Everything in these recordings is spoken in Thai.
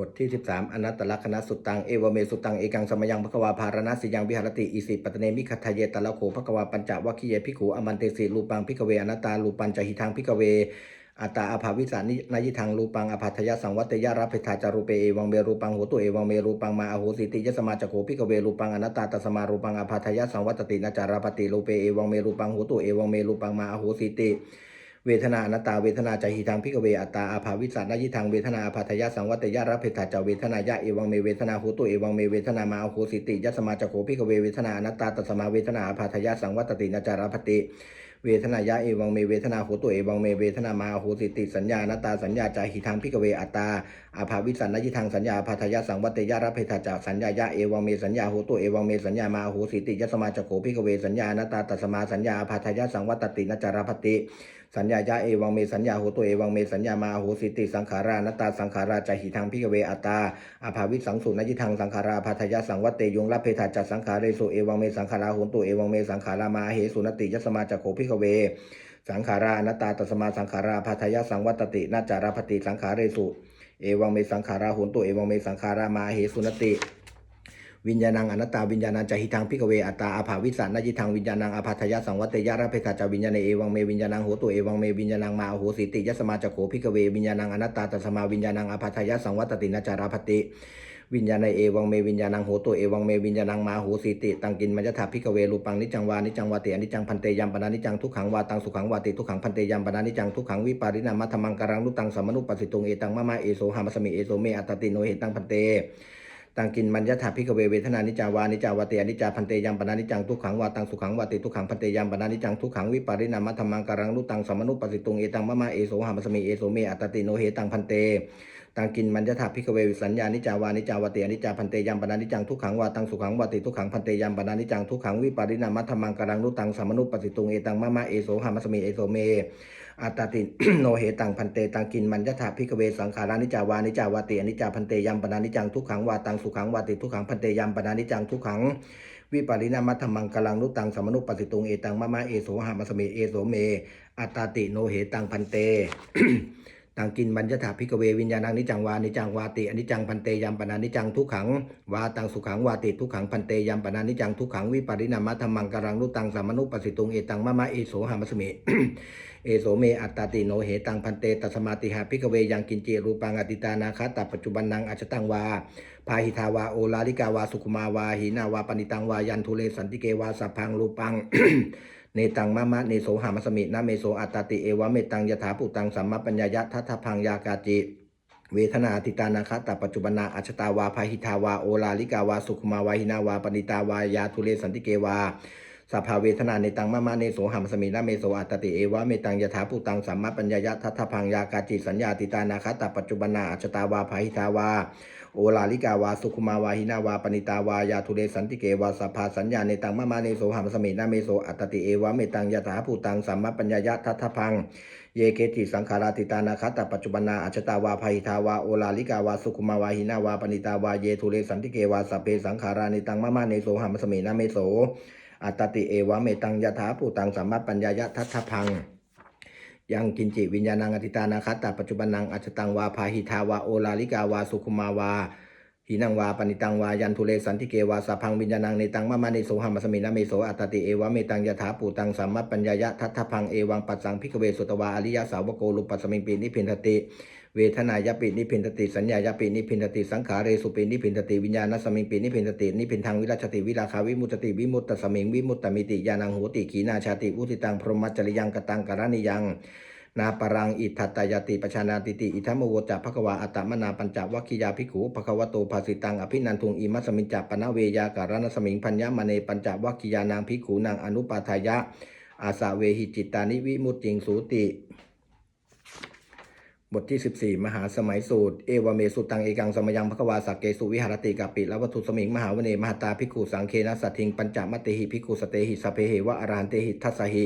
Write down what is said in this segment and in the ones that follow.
บทที่ 13 อนัตตลักษณะสุตตัง เอวเมสุตตัง เอกังสมยังภควาภารณสิยังวิหารติ อิสิปตเนมิคัตทะเยตะละโขภควาปัญจวัคคีเยพิขูอมันเตสิรูปังพิกเวอนัตตารูปัญจหิทังพิกเวอัตตาอภาวิสานินายิทังรูปังอภัทยสังวัตยารับเพทาจารุเปเอวังเมรูปังโหตุเอวังเมรูปังมาอโหสิติยสมาจโขพิกเวรูปังอนัตตาตสมารูปังอภัทยสังวัตตินาจารปฏิรูเปเอวังเมรูปังโหตุเอวังเมรูปังมาอโหสิติ เวทนาอนัตตาเวทนาใจหิทังพิกเวอัตตาอาภาวิสัตนายิทังเวทนาอาภัทยสังวัตยารับเพทาจเวทนายะเอวังเมเวทนาโหตุเอวังเมเวทนามาอโหสิติยสมาจโขพิกเวเวทนาอนัตตาตัสมาเวทนาอาภัทยสังวัตตินาจารพติ เวทนายะเอวังเมเวทนาโหตุเอวังเมเวทนามาโหสิติสัญญานาตาสัญญาจาหิทังพิกเวอัตตาอาภาวิสันนยิทังสัญญาพาทยสังวัตยารับเพทาจาสัญญายะเอวังเมสัญญาโหตุเอวังเมสัญญามาโหสิติยัสมาจโขพิกเวสัญญานาตาตัสมาสัญญาพาทยสังวัตตินจารพติสัญญายะเอวังเมสัญญาโหตุเอวังเมสัญญามาโหสิติสังขารานาตาสังขาราจาหิทังพิกเวอัตตาอาภาวิสังสุนยิทังสังขาราพาทยสังวัตเตยงรับเพทาจาสังขาเรสุเอวังเมสังขาราโหตุเอวังเมสังขารามาเหสุนติยัสมาจโขพิกเว สังขารานัตตาตสมาสังขาราพัทยสังวัตตินาจาราพติสังขาเรสุเอวังเมสังขาราหุนตุเอวังเมสังขารามาเหสุนติวิญญาณังอนัตตาวิญญาณังจหิตังพิกเวอัตตาอาภาวิสานายิทังวิญญาณังอาภัทยาสังวัตยาระเพทาจาวิญญาณเอวังเมวิญญาณังโหตุเอวังเมวิญญาณังมาโหสิติยสมาจโขพิกเววิญญาณังอนัตตาตัสมาวิญญาณังอาภัทยาสังวัตตินาจารพติ วิญญาณในเอวังเมวิญญาณังโหตุเอวังเมวิญญาณังมาโหสิติตังกินมัจจถาพิกเวรูปังนิจังวานิจังวาติอนิจังพันเตยัมปนานิจังทุกขังวาตังสุขังวาติทุกขังพันเตยัมปนานิจังทุกขังวิปารินามัธรรมังการังนุตังสมนุปัสสิตุงเอตังมะมะเอโสหามัสมิเอโสเมอัตติโนเหตังพันเตตังกินมัญญถาพิกเวเวทนานิจาวานิจาวาเตอนิจาพันเตยัมปนานิจังทุกขังวาตังสุขังวาติทุกขังพันเตยัมปนานิจังทุกขังวิปารินามัธรรมังการังนุตังสมนุปัสสิตุงเอตังมะมะเอโสหามสมิเอโสเมอัตติโนเหตังพันเต ตังกินมัญญถาพิกเววิสัญญานิจาวานิจาวเตอนิจาพันเตยัมปนานิจังทุกขังวาตังสุขังวาติทุกขังพันเตยัมปนานิจังทุกขังวิปารินามัธมังกรังนุตังสามนุปัสสิตุงเอตังมะมะเอโสหามัสมิเอโสเมอัตตติโนเหตังพันเตตังกินมัญญถาพิกเวสังขารานิจาวานิจาวาติอนิจาพันเตยัมปนานิจังทุกขังวาตังสุขังวาติทุกขังพันเตยัมปนานิจังทุกขังวิปาริณามัตถมังกลังนุตังสมนุปสิตุงเอตังมะมะเอโสหามัสเมเอโสเมอัตตติโนเหตังพันเต ตังกินมัญญถาพิกเววิญญาณังนิจังวานิจังวาติอนิจังพันเตยัมปนานิจังทุกขังวาตังสุขังวาติทุกขังพันเตยัมปนานิจังทุกขังวิปาริณามัตถมังกลังนุตังสามนุปสิตุงเอตังมะมะเอโสหามัสเมเอโสเมอัตตาติโนเหตังพันเตตัสมาติหาพิกเวยังกินเจรูปังอติตานาคาตปัจจุบันนังอัจจตังวาพาหิทาวาโอลาลิกาวาสุขุมาวาหินาวาปณิตังวายันทุเลสันติเกวาสัพพังรูปัง เนตังมะมะเนโสหามสมินะเมโสอัตตาติเอวะเมตังยถาปุตังสัมมปัญญายะทัทพังยากาจิเวทนาติตานาคตปัจจุบันาอัชตาวาภาหิทาวาโอลาลิกาวาสุขุมาวาหินาวาปณิตาวายาทุเลสันติเกวา สภาเวทนาในตังมะมะเนโสหัมสมินะเมโสอัตติเอวะเมตังยถาปุตังสัมมปัญญายะทัทธพังยากาจิสัญญาติตานาคตปัจจุบันาอัจตาวาพาหิทาวาโอลาลิกาวาสุขุมาวาหินาวาปณิตาวายาทุเรสันติเกวาสภาสัญญาในตังมะมะเนโสหัมสมินะเมโสอัตติเอวะเมตังยถาปุตังสัมมปัญญายะทัทธพังเยเกติสังขาราติตานาคตปัจจุบันาอัจตาวาภัยทาวาโอลาลิกาวาสุขุมาวาหินาวาปณิตาวาเยทุเรสันติเกวาสพเพสังขาราในตังมะมะเนโสหัมสมินะเมโส อัตติเอวะเมตังยถาปุตังสัมมัปปัญญายะทัทธพัง ยังกินจิวิญญาณังอติตานาคตปัจจุบันนังอัจตังวาพาหิทาวาโอลาลิกาวาสุขุมาวาหินังวาปณิตังวายันทุเรสันติเกวาสพังวิญญาณังในตังมะมะเนโสหัมสมินะเมโสอัตติเอวะเมตังยถาปุตังสัมมัปปัญญายะทัทธพังเอวังปัสสังพิกเวสุตวาอริยสาวโกลุปัสสมิงปีนิพินทติ เวทนายปินิพินทติสัญญายปินิพินทติสังขารเรสุปินิพินทติวิญญาณสมิงปินิพินทตินิพินทางวิราชติวิราคาวิมุตติวิมุตตสมิงวิมุตตมิติยานังโหติขีนาชาติอุติตังพรหมจริยังกตังกรณิยังนาปรังอิทัตตายติปชานาติติอิทัมโวจะภควาอัตมนาปัญจวัคคียาภิกขุภควโตภาสิตังอภินันทุงอิมัสมิงจัปนะเวยาการณสมิงพัญญมเนปัญจวัคคียานางภิกขุนางอนุปาทายะอาสาเวหิจิตตานิวิมุตติงสูติ บทที่ 14 มหาสมัยสูตร เอวเมสุตังเอกังสมยังภควาสักเกสุวิหารติกาปิละวัตถุสมิงมหาวเนมหาตาภิกขุสังเคนะสัตถิงปัญจมัตเตหิภิกขุสเตหิสเพเหวะอรหันเตหิทัสสหิ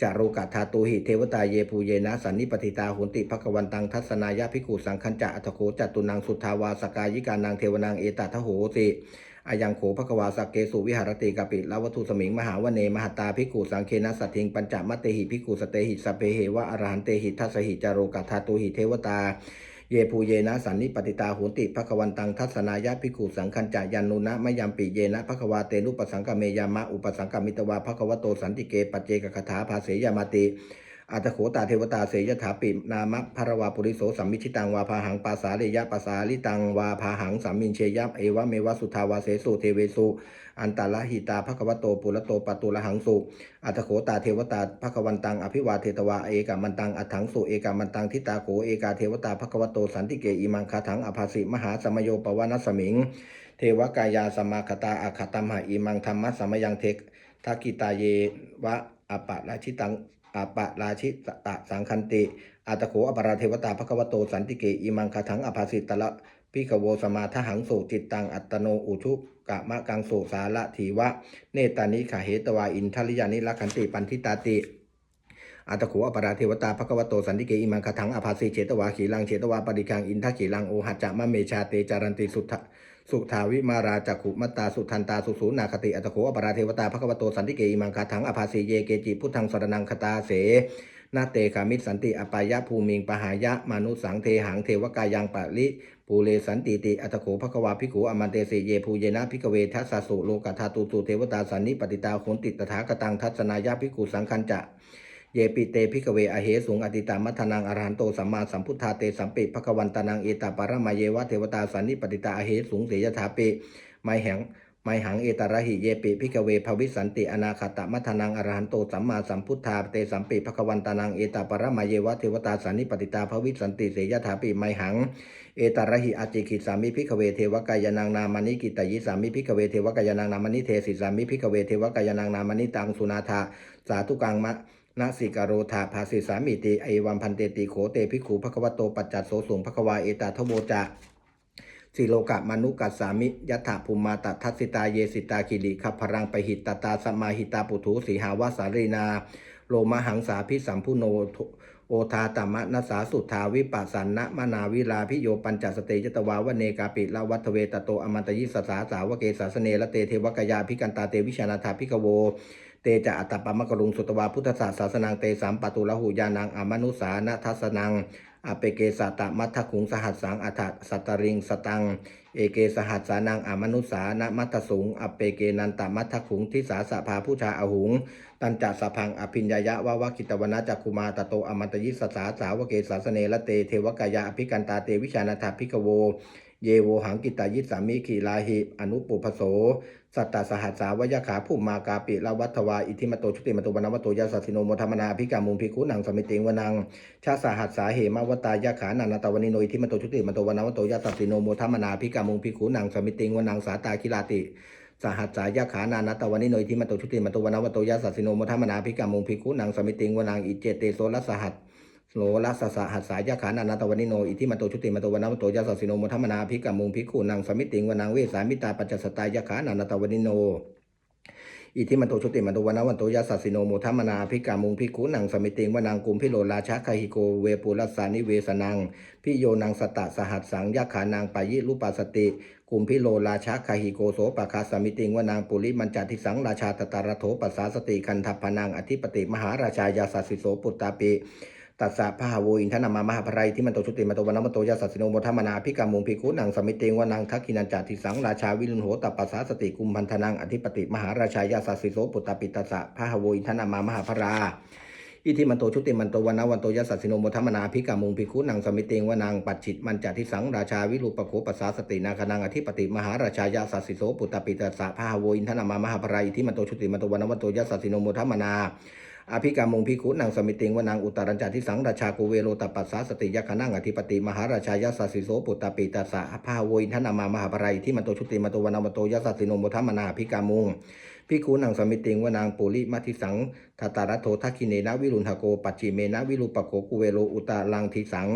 จารุกัตถาตุหิเทวตาเยภูเยนะสันนิปติตาหุนติภควันตังทัศนายะภิกขุสังคัญจะอัตโคจตุนังสุทธาวาสกายิกานังเทวนังเอตทโหติ อายังโขภควาสักเกสุวิหารติกาปิละวัตถุสมิงมหาวเนมหตาภิกขุสังเคนะสัตถิงปัญจมัตเตหิภิกขุสเตหิสพเพเหวะอรหันเตหิทัสหิจารุกัตถาตุหิเทวตาเยภูเยนะสันนิปติตาโหติภควันตังทัศนายะภิกขุสังคัญจายันนุนะมยัมปิเยนะภควาเตนุปสังกเมยามะอุปสังกมิตวาภควโตสันติเกปัจเจกคถาภาเสยามาติ อัตโขตาเทวตาเสยถาปินามะภรวาปุริโสสัมมิชิตังวาพาหังปาสาเลยะปาสาลิตังวาพาหังสัมมินเชยะเอวะเมวะสุทาวาเสสุเทเวสุอันตาลหิตาภควโตปุระโตปตุละหังสุอัตโขตาเทวตาภควันตังอภิวาเทตวาเอกามันตังอัฏฐังสุเอกามันตังทิตาโขเอกาเทวตาภควโตสันติเกอิมังคาถังอภาสิมหาสมโยปวานัสสมิง เทวกายาสมาคตาอาคตัมหาอิมังธรรมะสมยังเทกทักกิตาเยวะอปะราชิตัง อปะราชิตะสังคันติอัตโขอปราเทวตาภควโตสันติเกอิมังคาถังอภาสิตละพิกโวสมาทหังสุจิตตังอัตโนอุชุกะมะกังสุสาละถีวะ เนตานิขาเหตวาอินทริยานิลักขันติปันทิตาติอัตโขอปราเทวตาภควโตสันติเกอิมังคทังอภาสีเฉตวาขีลังเฉตวาปริคังอินทขีลังโอหัจจะมะเมชาเตจารันติสุทธ สุทาวิมาราจักขุมตาสุทันตาสุสูนาคติอัตโขอปราเทวตาภควโตสันติเกอิมังคทังอภาสีเยเกจิพุทธังสรนังคตาเสนาเตคามิตสันติอปายะภูมิงปหายะมนุสังเทหังเทวกายังปะลิปูเลสันติติอัตโขภควาภิกขุอมันเตเสเยภูเยนะภิกเวทัสสสุโลกธาตุตุเทวตาสันนิปติตาโหนติตถาคตังทัศนายะภิกขุสังคัญจะ เยปิเตพิกเวอเหสุงอติตามัทนังอรหันโตสัมมาสัมพุทธาเตสัมปิภควันตานังเอตาปารมาเยวะเทวตาสันนิปติตาอเหสุงเสยถาปิไมแหงไมหังเอตาระหิเยปิพิกเวภวิสันติอนาคตมัทนังอรหันโตสัมมาสัมพุทธาเตสัมปิภควันตานังเอตาปารมาเยวะเทวตาสันนิปติตาภวิสันติเสยถาปิไมหัง เอตาระหิอาจิกิสามิพิกเวเทวกายนางนามานิกิตยิสามิพิกเวเทวกายนางนามานิเทสิสามิพิกเวเทวกายนางนามานิตังสุนาธาสาธุกังมะ นาสิกาโรธาภาสิสามิติไอวัมพันเตติโขเตภิกขุภควโตปัจจัตโสสุงภควาเอตาทโวจะสิโลกะมนุกัสสามิยัตถภูมาตัทัสิตาเยสิตาคิริขพรังไปหิตตตาสมาหิตาปุถุสีหาวาสารีนา โลมหังสาพิสัมพุโนโอทาตมะนัสาสุทาวิปัสสันนะมนาวิลาพิโยปัญจสเตยตวาวเนกาปิละวัตเวตโตอมันตยิสสาสาวเกสาสเนละเตเทวกยาพิกันตาเตวิชานาธาพิกโว เตจะอัตตปมะกรุงสุตวาพุทธศาสนานังเตสามปตุละหุยานังอมนุสานะทัสนังอเปเกสตมัทธคุงสหัสสังอัฏฐสัตตริงสตัง เอเกสหัสสานังอมนุสานะมัทสุงอเปเกนันตมัทธคุงทิสาสะพาผู้ชาอหุง ตันจัสพังอภิญญายะวะวะกิตวนาจักคุมาตโตอมันตยิสสาสาวเกสาสเนละเตเทวกายะอภิกันตาเตวิชานาถาภิกโว เยโวหังกิตายิสามิขีลาหิอนุปุพโส สัตตสหัสสาวยขาผู้มากาปิละวัตวาอิทิมโตชุติมโตวนวัตโตยาสัสสิโนโมธรรมนาภิกามุงภิกขุนังสมิติงวนังชาสหัสสาเหมาวตายาขานานาตวนิโนอิทิมโตชุติมโตวนวัตโตยาสัสสิโนโมธรรมนาภิกามุงภิกขุนังสมิติงวนังสาตาคิลาติสหัสสายาขานานาตวนิโนอิทิมโตชุติมโตวนวัตโตยาสัสสิโนโมธรรมนาภิกามุงภิกขุนังสมิติงวนังอิเจเตโสลสหัส โลลัสสะหัสสายาขานานาตวนิโนอิทิมันโตชุติมันโตวันนวโตยาสสิโนมุทัมนาภิกามุงภิกขุนังสมิติงวนังเวสามิตาปัจจสตายาขานานาตวนิโนอิทิมันโตชุติมันโตวันนวันโตยาสสิโนมุทัมนาภิกามุงภิกขุนังสมิติงวนังกุมพิโลราชาคหิโกเวปุรัสานิเวสนังพิโยนังสตะสหัสสังยาขานางปายิรูปาสติ กุมพิโลราชาคหิโกโสปะคาสมิติงวนางปุริมันจัติสังราชาตตารโถปัสสาสติคันทัพพนังอธิปติมหาราชายาสัสสิโสปุตตาปิ ตัสสะพหาโวอินทนามามหาภไรที่มันโตชุติมันโตวันนมโตยาสัสสิโนโมทัมนาพิกามุงพิกุนังสมิเตงวนังทักขินันจาติสังราชาวิรุณโหตปัสสาสติกุมพันธนังอธิปติมหาราชายาสัสสิโสปุตตปิตัสสะพหาโวอินทนามามหาภราอิทิมันโตชุติมันโตวันนวันโตยสัสสิโนโมทัมมนาพิกามุงพิกุนังสมิเตงวนางปัจฉิตมันจาทิสังราชาวิรูปโขปัสสาสตินาคนังอธิปติมหาราชายาสัสสิโสปุตตปิตัสสะพหาโวอินทนามามหาภราอิทิมันโตชุติมันโตวันนวันโตยสัสสิโนโมทมนา อภิกามุงพิคุนางสมิติงวนางอุตรัญจาทิสังราชาโกเวโรตปัสสาสติยคนังอธิปติมหาราชายาสสสิโสปุตตปิตัสสะพาโวินทนามามหาปรายที่มันโตชุติมันโตวนามโตยสัสสิโนโมทัมนาอภิกามุงพิคุนางสมิติงวนางปุริมัทิสังทตารัตโททักขิเนนะวิรุณหโกปัจจิเมนะวิรุปโกกุเวโรอุตาลังทิสัง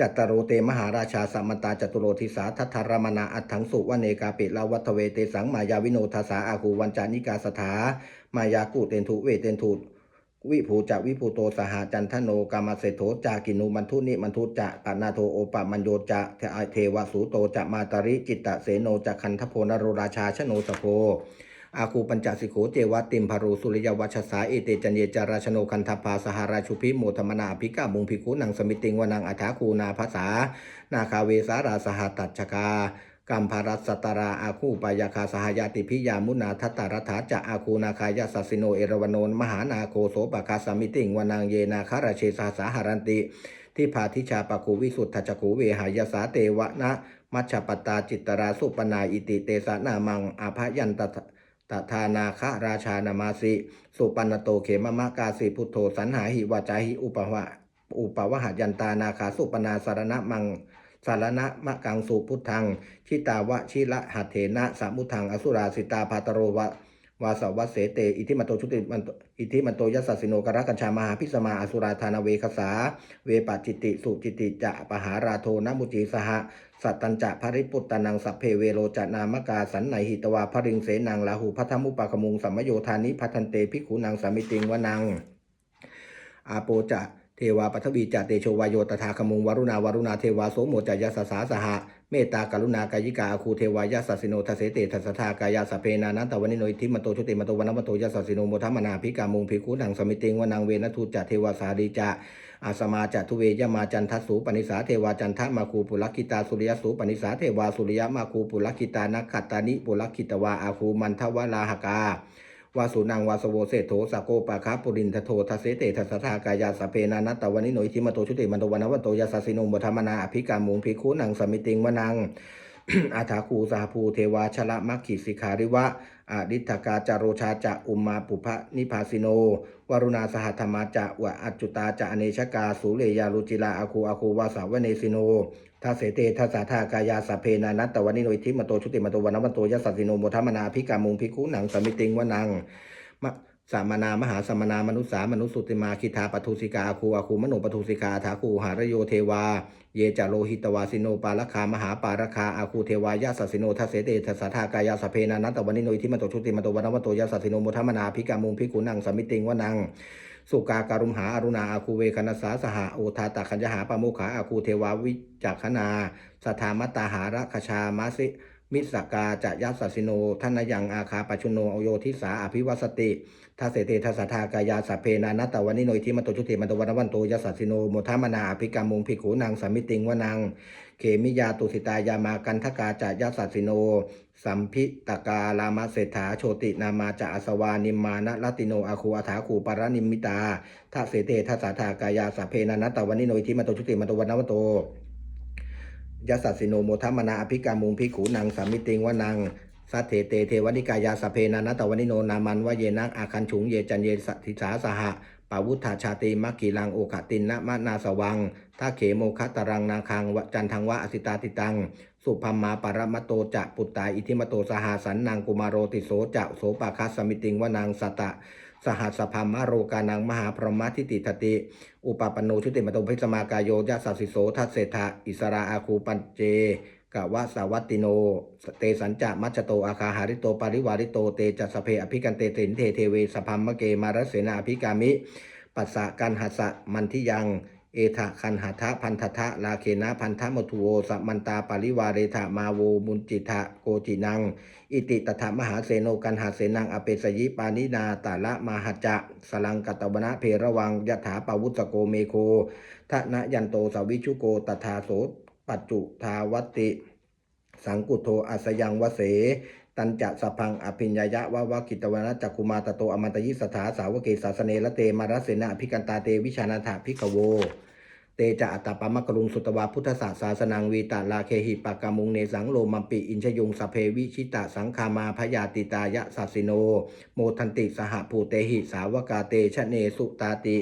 จัตตารโรเตมหาราชาสัมมตาจตุโรทิสาทัทธารมนาอัตถังสุวเนกาปิลาวัตเวเตสังมายาวิโนทาสาอาคูวันจานิกาสถามายากุเตนทุเวเตนทุวิภูจะวิภูโตสหจันทโนกามเสโถจากินุมันทุนิมันทุจะปนาโทโอปะมัญโยจะเทเทวสูโตจะมาตริจิตตะเสโนจะคันทโพนโรราชาชโนสโพ อาคูปัญจสิโขเจวะติมพารูสุริยวัชสาเอเตจันเยจาราชโนคันธปาสหราชุพิโมธมนาภิกาบุงภิกุนังสมิติงวนังอัฐาคูนาภาษา นาคาเวสาราสหตัจฉกากัมภารัสตราอาคูปายาคาสหายาติพิยามุนาทัตตารัฐาจะอาคูนาคายาสัสิโนเอรวนนมหานาโคโสปะคาสมิติงวนังเยนาคาราเชสาสาหารันติ ที่พาทิชาปะกูวิสุทธจักขูเวหายาสาเตวะนะ มัชปตาจิตราสุปนาอิติเตสะนามังอาภยันต ตทานาคะราชานามาสิ สุปันโตเขมมะกาสิพุทโธสันหาหิวาจาหิอุปวะอุปวหัยันตานาคาสุปนาสารณะมังสารณะมะกังสุพุทธัง ชิตาวะชิละหัเถนะสามุทังอสุราสิตาภาตโรวะ วาสวัสเสเต อิทิมันโตชุติมันอิทิมันโตยัสสสิโนกรกัญชามหาพิสมาอสุราธานเวคสา เวปจิติ สุจิติจะปหาราโทนมุจีสหสัตตัญจะภริปุตตนังสัพเพเวโรจนามกาสันไหนหิตวาภริงเสนังลาหูพัทธมุปะขมุงสัมโยธานิพัทันเตภิกขุนังสามิติงวนังอาโปจะ เทวาปัทวีจะเตโชวายโยตถาคมุงวรุณาวรุณาเทวาโสโมจะยัสสาสหะเมตตากรุณากายิกาอาคูเทวายัสสสิโนทเสเตทัสสทากายาสเพนานันตวนิโนทิมโตชุติมโตวันมโตยัสสสิโนโมทัมนาภิกามุงภิกขุนังสมิติงวนังเวนทุจะเทวาสาดีจะอาสมาจัตุเวยมาจันทสูปนิสาเทวาจันทมาคูปุลกิตาสุริยสูปนิสาเทวาสุริยมาคูปุลกิตานักขัตตานิปุลกิตวาอาคูมันทวลาหกา วาสุนังวาสโวเศโธสโกปะคาปุรินทโททัสเสเตทัสสทากายาสเพนานัตตวานิโนอิทิมโตชุติมันโตวันวันโตยาสสิโนมธรรมนาอภิกามุงภิกขุนังสมิติงวนังอาถาคูสาภูเทวาชละมัคคิสิขาริวะอาดิทกาจาโรชาจะอุมมาปุพะนิพาสิโน วรุณาสหธรรมาจะวะอัจจุตาจะอเนชกาสุเลยาลุจิลาอาคูอาคูวาสาวเนสิโน ทัสเสเตทัสาธากายาสเพนานัตตวานิโนอิทิมโตชุติมโตวันวันโตยาสสิโนโมทัมมนาภิกามุงภิกขุนังสมิติงวนังมะสามนามหาสมนามนุษสามนุสุติมาคิทาปทุสิกาคูอาคูมโนปทุสิกาถาคูหารโยเทวา เยจาโลหิตวาสิโนปาลคามหาปาลคาอาคูเทวายาสสิโนทัสเสเตทัสสทากายาสเพนานัตตวันิโนอิทิมโตชุติมโตวันวันโตยาสสิโนโมทัมมนาภิกามุงภิกขุนังสมิติงวนัง สุกาการุมหาอรุณาอาคูเวคณสาสหาโอทาตคัญหาปาโมขาอาคูเทวาวิจักขนา สถามตตาหาระคชามาสิ มิสกาจะยัสสสิโนทนยังอาคาปชุโนอโยทิสาอภิวัสติทัสเสเตทัสสะทากายาสเพนานัตตวานิโนอิทิมโตชุติมโตวันวันโตยัสสสิโนโมทัมนาอภิกามุงภิกขุนังสมมิติงวนังเขมิยาตุสิตายามากันทกาจะยัสสสิโน สัมพิตกาลามาเศรษฐาโชตินามาจะอสวานิมานะลติโนอาคูอาถาคูปารนิมิตาทัสเสเตทัสสะทากายาสเพนานัตตวานิโนอิทิมโตชุติมโตวันวันโต ยัสสสิโนโมทัมนาอภิกามุงภิขุนังสามิติงวนังสัทเถเตเทวนิกายาสเพนานัตวนิโนนามันวเยนักอาคันฉุงเยจันเยสติสาสหะปาวุธาชาติมักกีลังโอขตินนะมะนาสวังท่าเขโมคัตตรังนาคังวจันทังวะอสิตาติตัง สุพัมมาปรมตโตจะปุตตาอิทิมโตสหาสันนางกุมารโรติโสจะโสปาคัสสมิติงวนางสตะ สหัสพัมมะโรกานังมหาพรหมทิติทติ อุปปันโนชุติมโตพิสมากายโยยะสัสสิโสทัสเศธะอิสราอาคูปัญเจกะวะสาวัตติโน เตสัญจะมัชโตอาคาหาริโตปาริวาริโตเตจัสเพอภิกันเตตินเทเทเวสพัมมะเกมารสเสนาอภิกามิ ปัสสะกันหัสสะมันทิยัง เอทะคันหัทะพันธทะลาเคนะพันธมทุโวสมันตาปาริวาเรทะมาโวมุนจิทะโกจินัง อิติตถามหาเสโนกันหาเสนังอเปสยิปานินาตาละมาหจะสลังกัตวนะเพระวังยถาปาวุสโกเมโคทะนะยันโตสวิชุโกตถาโสปัจจุทาวติ สังกุโทอัสยังวเสตันจะสพังอภิญญายะวะวะกิตวนะจักคุมาตโตอมันตยิสถาสาวเกศาสเนละเตมารสเสนาอภิกันตาเตวิชานาถาภิกขโว เตจะอัตตปามะกรุงสุตวาพุทธศาสาสนังวีตาลาเคหิปากามุงเนสังโลมัมปิอินชยุงสเพวิชิตะสังคามาพยาติตายะสัสสิโน โมทันติสหภูเตหิสาวกาเตชะเนสุตาติ